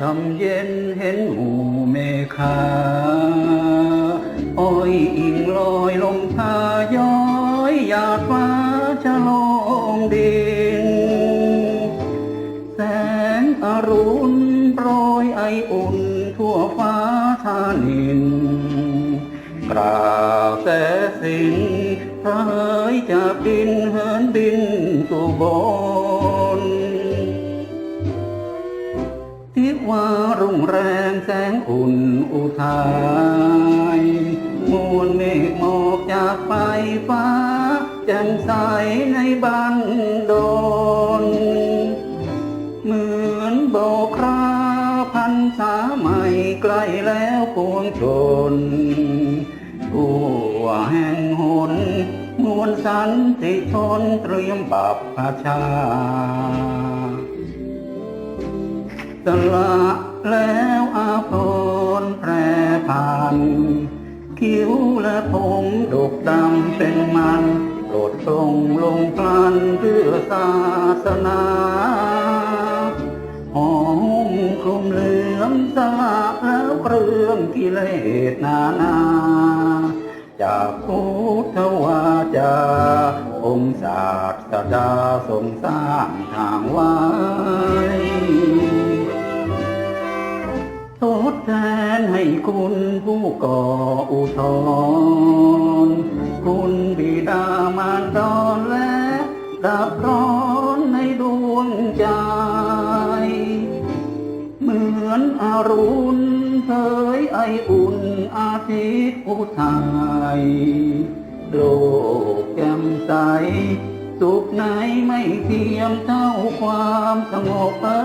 ช่ำเย็นเห็นหมู่เมฆาอ้อยอิงลอยลมพาย้อยหยาดฟ้าจะลงดิน แสงอรุณโปรยไออุ่นทั่วฟ้าทานิน กราบแต่สิ่งพระเอ๋ยจากดินเหินบินสู่บน วารุ่งแรงแสงอุ่นอุทัยมวลเมฆหมอกจากไปฟ้าแจ่มใสในบันดลเหมือนโบกคราพันษาใหม่ใกล้แล้วปวงชนทั่วแห่งหนมวลสันติชนเตรียมบัพพชา สละแล้วอาภรณ์แปรพัน คิ้วและผมดกดำเป็นมันโปรดทรงลงพลันเพื่อศาสนาหอมคลุมเหลืองสละแล้วเครื่องกิเลสนานาจากพุทธวาจาองค์ศาสดาทรงสร้างทางไว้ ให้คุณผู้ก่ออุทธรคุณบิดามารดอนและดับร้อนในดวงใจ เหมือนอารุณเผยไออุ่นอาทิตย์อุทัยโลกแจ่มใส สุขไหนไม่เทียมเท่าความสงบเอ่